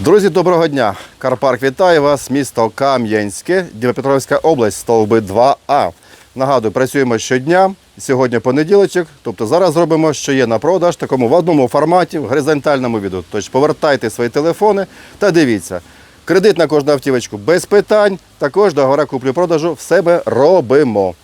Друзі, доброго дня! Карпарк вітає вас, місто Кам'янське, Дніпропетровська область, стовби 2А. Нагадую, працюємо щодня. Сьогодні понеділочок, тобто зараз зробимо, що є на продаж, такому в одному форматі, в горизонтальному відео. Тож повертайте свої телефони та дивіться. Кредит на кожну автівочку без питань. Також договора куплі-продажу в себе робимо.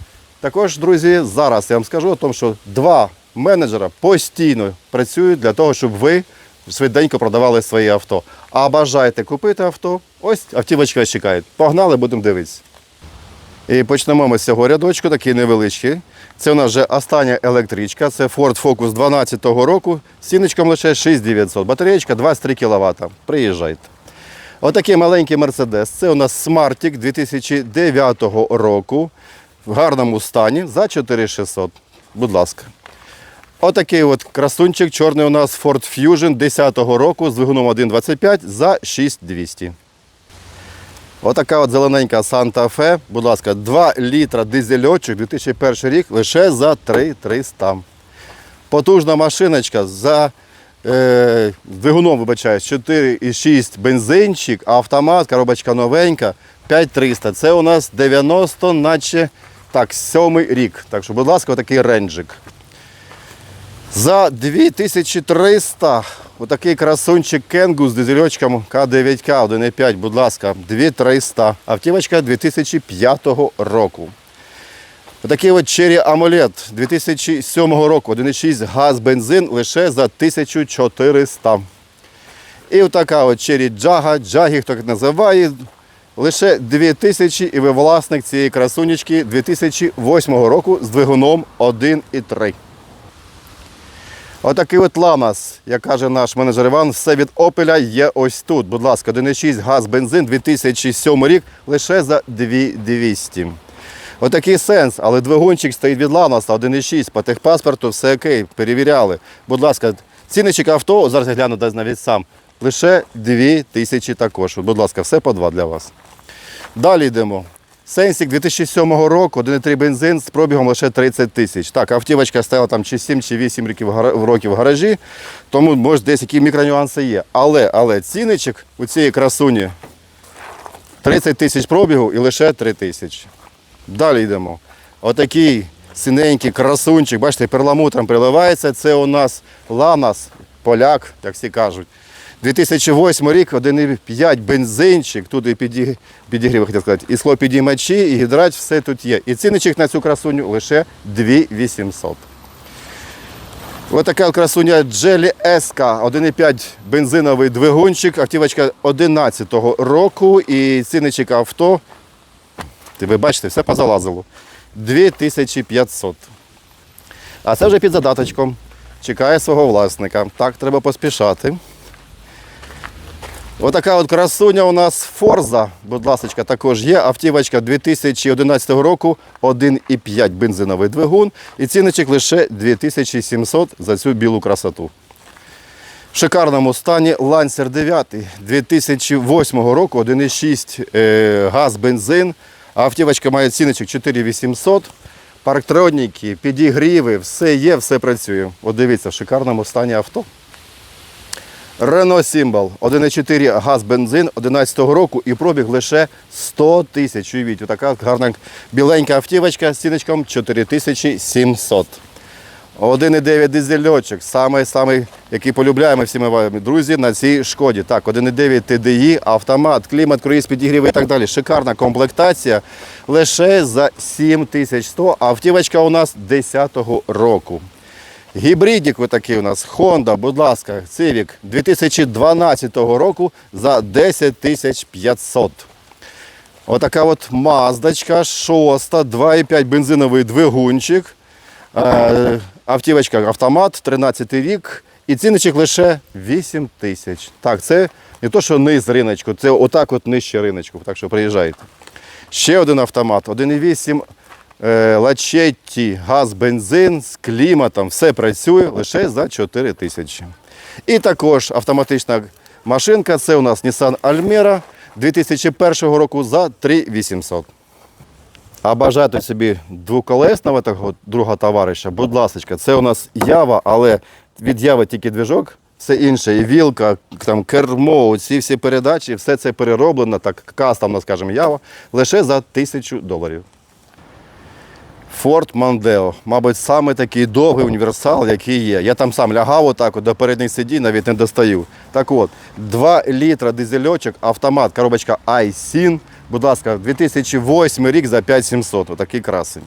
Також, друзі, зараз я вам скажу, о тому, що два менеджера постійно працюють для того, щоб ви швиденько продавали свої авто. А бажаєте купити авто, ось автівочка вас чекає. Погнали, будемо дивитися. І почнемо ми з цього рядочку, такий невеличкий. Це у нас вже остання електричка, це Ford Focus 12 року, з ціночком лише 6900. Батареєчка 23 кВт. Приїжджайте. Отакий маленький Мерседес. Це у нас Smartick 2009 року в гарному стані за 4600. Будь ласка. Отакий от красунчик чорний у нас Ford Fusion 10 року з двигуном 1.25 за 6200. Отака от зелененька Santa Fe. Будь ласка, 2 літра дизельочок 2001 рік лише за 3300. Потужна машиночка за е, двигуном, вибачаюсь, 4,6 бензинчик, автомат, коробочка новенька, 5300. Це у нас 90, наче так, сьомий рік. Так що, будь ласка, отакий ренджик. За 2300 отакий красунчик Кенгу з дизельочком К9К 1.5, будь ласка, 2300. Автівочка 2005 року. Отакий от Cherry AMOLED 2007 року, 1.6 газ бензин лише за 1400. І отака от Cherry Jaga, Джагі, хто як називає, лише 2000 і ви власник цієї красунечки 2008 року з двигуном 1.3. Отакий от Ламас, як каже наш менеджер Іван, все від Опеля є ось тут. Будь ласка, 1.6 газ бензин 2007 рік лише за 2200. Отакий сенс, але двигунчик стоїть від Ламаса 1.6, по техпаспорту все окей, перевіряли. Будь ласка, цінничок авто, зараз я гляну десь навіть сам, лише 2000 також. Будь ласка, все по два для вас. Далі йдемо. Сенсік 2007 року, 1,3 бензин з пробігом лише 30 тисяч. Так, автівочка стояла там чи 7, чи 8 років, в гаражі, тому може десь які мікронюанси є. Але, але ціничок у цієї красуні 30 тисяч пробігу і лише 3 тисячі. Далі йдемо. Отакий синенький красунчик, бачите, перламутром приливається. Це у нас Ланас, поляк, як всі кажуть. 2008 рік, 1,5 бензинчик, тут і піді- підігрів, хотів сказати, і склопідіймачі, і гідрач, все тут є. І цінничок на цю красуню лише 2800. Ось така красуня Jelly SK, 1,5 бензиновий двигунчик, автівочка 11 року і цінничок авто ти ви бачите, все позалазило. 2500. А це вже під задаточком. Чекає свого власника. Так, треба поспішати. Отака от красуня у нас Форза, будь ласка, також є. Автівочка 2011 року, 1,5 бензиновий двигун. І ціночок лише 2700 за цю білу красоту. В шикарному стані Lancer 9 2008 року, 1,6 е, газ, бензин. Автівочка має ціночок 4800. Парктроніки, підігріви, все є, все працює. От дивіться, в шикарному стані авто. Renault Symbol 1,4 газ бензин 11 року і пробіг лише 100 тисяч. Уявіть, така гарна біленька автівочка з ціночком 4700. 1,9 дизельочок, самий, самий, який полюбляємо всі ми вами, друзі, на цій шкоді. Так, 1,9 TDI, автомат, клімат, круїз, підігрів і так далі. Шикарна комплектація. Лише за 7100. а Автівочка у нас 10-го року. Гібридник отакий у нас, Honda, будь ласка, Civic 2012 року за 10 500. Отака от маздочка, шоста, 2,5 бензиновий двигунчик. Е, Автівочка автомат, 13 рік. І ціночок лише 8 тисяч. Так, це не то, що низ риночку, це отак от нижче риночку. Так що приїжджайте. Ще один автомат, 1,8 е, Лачетті, газ, бензин з кліматом, все працює лише за 4 тисячі. І також автоматична машинка, це у нас Nissan Almera 2001 року за 3800. А бажати собі двоколесного такого друга товариша, будь ласка, це у нас ява, але від яви тільки движок, все інше, і вілка, там кермо, ці всі передачі, все це перероблено, так кастомно, скажімо, ява, лише за тисячу доларів. Ford Mondeo, мабуть, саме такий довгий універсал, який є. Я там сам лягав отак, до передніх сидінь, навіть не достаю. Так от, 2 літра дизельочок, автомат, коробочка iSyn, будь ласка, 2008 рік за 5700, отакий красень.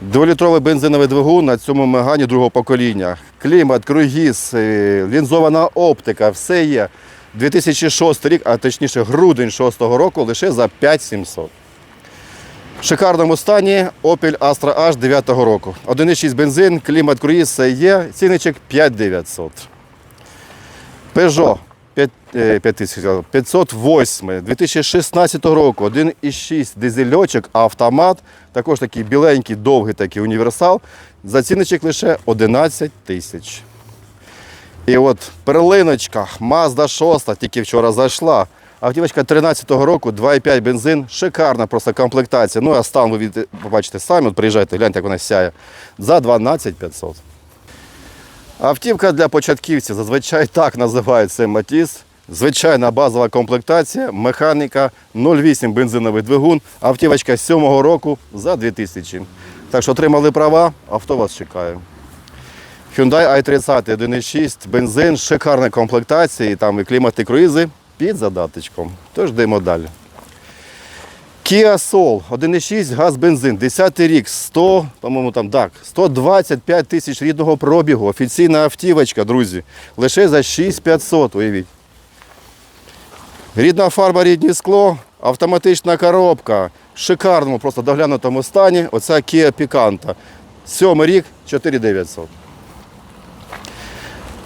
Дволітровий бензиновий двигун на цьому мегані другого покоління. Клімат, круїз, е, лінзована оптика, все є. 2006 рік, а точніше грудень 2006 року, лише за 5700. В шикарному стані Opel Astra H 9 року. 1,6 бензин, клімат, круїз, все є. Ціничок 5900. Peugeot 5, е, 5000, 508 2016 року. 1,6 дизельочок, автомат. Також такий біленький, довгий такий універсал. За ціничок лише 11 тисяч. І от перлиночка, Mazda 6, тільки вчора зайшла. Автівочка 13-го року, 2,5 бензин, шикарна просто комплектація. Ну а стан ви побачите самі, от приїжджайте, гляньте, як вона сяє. За 12 500. Автівка для початківців, зазвичай так називають цей Матіс. Звичайна базова комплектація, механіка, 0,8 бензиновий двигун, автівочка 7-го року за 2000. Так що отримали права, авто вас чекає. Hyundai i30 1.6, бензин, шикарна комплектація, там і клімат, і круїзи під задаточком. Тож йдемо далі. Kia Soul 1.6 газ бензин, 10 рік, 100, по-моєму, там так, 125 тисяч рідного пробігу. Офіційна автівочка, друзі. Лише за 6500, уявіть. Рідна фарба, рідне скло, автоматична коробка. В шикарному, просто доглянутому стані. Оця Kia Picanto. Сьомий рік, 4900.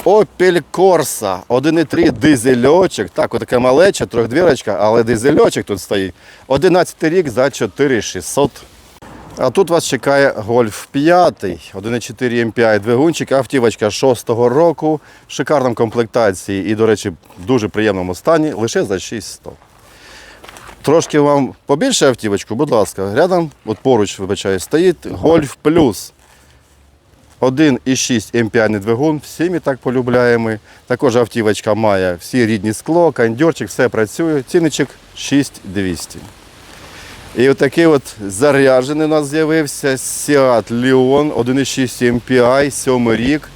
Opel Corsa 1,3 дизельочок. Так, отака малеча, трьохдвірочка, але дизельочок тут стоїть. 11 рік за 4600. А тут вас чекає Golf 5, 1,4 MPI двигунчик, автівочка 6-го року, в шикарному комплектації і, до речі, в дуже приємному стані, лише за 6100. Трошки вам побільше автівочку, будь ласка, рядом, от поруч, вибачаю, стоїть Golf Plus. 1,6 MPI двигун, всі ми так полюбляємо. Також автівочка має всі рідні скло, кондьорчик, все працює. Ціничок 6200. І отакий от заряджений у нас з'явився Seat Leon 1,6 MPI, 7 рік.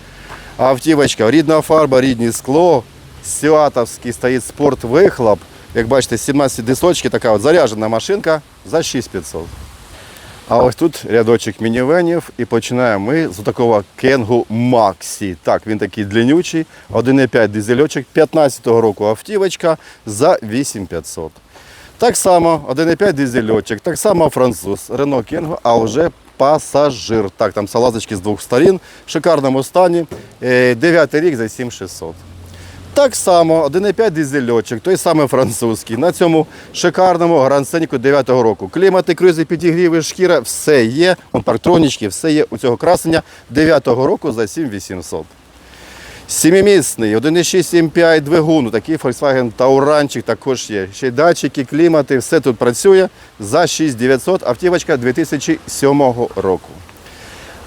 Автівочка, рідна фарба, рідне скло. Сіатовський стоїть спорт-вихлоп. Як бачите, 17 дисочки, така от заряджена машинка за 6500. А ось тут рядочок мінівенів і починаємо ми з такого Кенгу Максі. Так, він такий длиннючий, 1,5 дизельочок, 15-го року автівочка за 8500. Так само 1,5 дизельочок, так само француз, Рено Кенго, а вже пасажир. Так, там салазочки з двох сторін, в шикарному стані. 9 рік за 7600. Так само 1,5 дизельочок, той самий французький. На цьому шикарному грансеніку 9-го року. Клімати, круїзи, підігріви, шкіра, все є. Парктронічки, все є у цього красення 9-го року за 7800. Сімімісний, 1,6 MPI двигун, такий Volkswagen Tauranчик також є. Ще й датчики, клімати, все тут працює за 6900, автівочка 2007 року.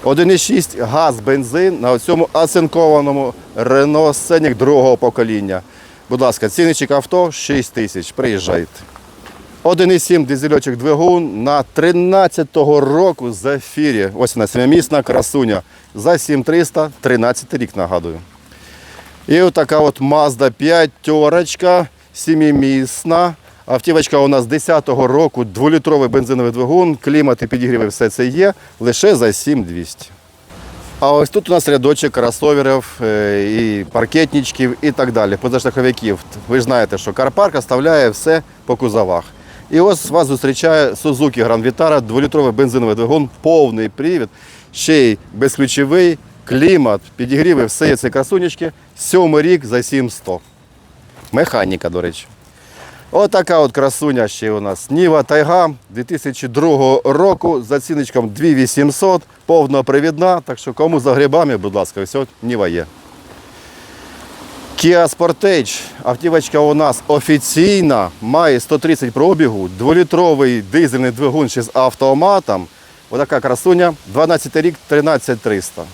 1,6 газ, бензин на цьому оцинкованому Renault Scenic другого покоління. Будь ласка, цінничок авто 6 тисяч. Приїжджайте. 1,7 дизельочок двигун на 13-го року з ефірі. Ось вона семимісна красуня. За 7300, 13 рік нагадую. І отака от Mazda 5 терочка, сімімісна. Автівочка у нас 10-го року, 2-літровий бензиновий двигун, клімат і підігріви, все це є, лише за 7200. А ось тут у нас рядочок кросоверів, е, і паркетничків і так далі, позашляховиків. Ви ж знаєте, що Карпарк оставляє все по кузовах. І ось вас зустрічає Suzuki Grand Vitara, 2-літровий бензиновий двигун, повний привід, ще й безключовий, клімат, підігріви, все ці красунечки. Сьомий рік за 7100. Механіка, до речі. Отака от красуня ще у нас. Ніва Тайга 2002 року за ціночком 2800, повнопривідна. Так що кому за грибами, будь ласка, от Ніва є. Kia Sportage. Автівочка у нас офіційна, має 130 пробігу, 2-літровий дизельний двигун ще з автоматом. Отака красуня, 12 рік, 13300.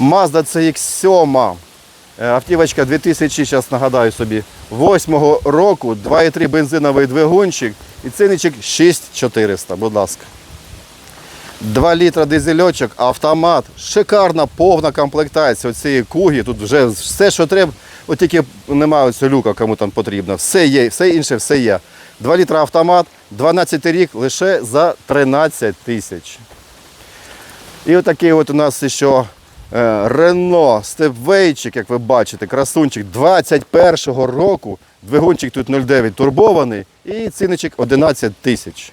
Mazda CX-7 Е, Автівочка 2000, зараз нагадаю собі, 8 року, 2,3 бензиновий двигунчик і цінничок 6400, будь ласка. 2 літра дизельочок, автомат, шикарна повна комплектація цієї куги. Тут вже все, що треба, от тільки немає люка, кому там потрібно. Все є, все інше, все є. 2 літра автомат, 12 рік лише за 13 тисяч. І отакий от у нас ще Рено Степвейчик, як ви бачите, красунчик 21-го року. Двигунчик тут 0,9 турбований і цінничок 11 тисяч.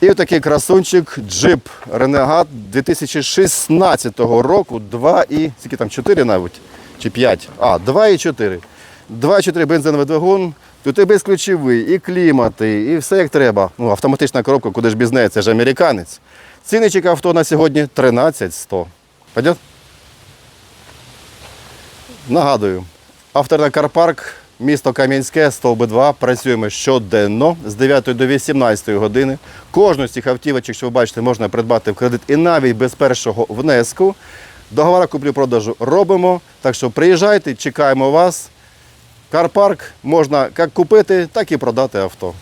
І отакий красунчик джип Renegade 2016 року 2 і скільки там 4 навіть чи 5. А, 2,4. 2,4 бензиновий двигун. Тут і безключовий, і клімати, і все як треба. Ну, автоматична коробка, куди ж без це ж американець. Цінничок авто на сьогодні 13 100. Пойдет? Нагадую, авторна Карпарк, місто Кам'янське, стовби 2. Працюємо щоденно з 9 до 18 години. Кожну з цих автівочок, що ви бачите, можна придбати в кредит і навіть без першого внеску. Договора куплю-продажу робимо. Так що приїжджайте, чекаємо вас. Карпарк можна як купити, так і продати авто.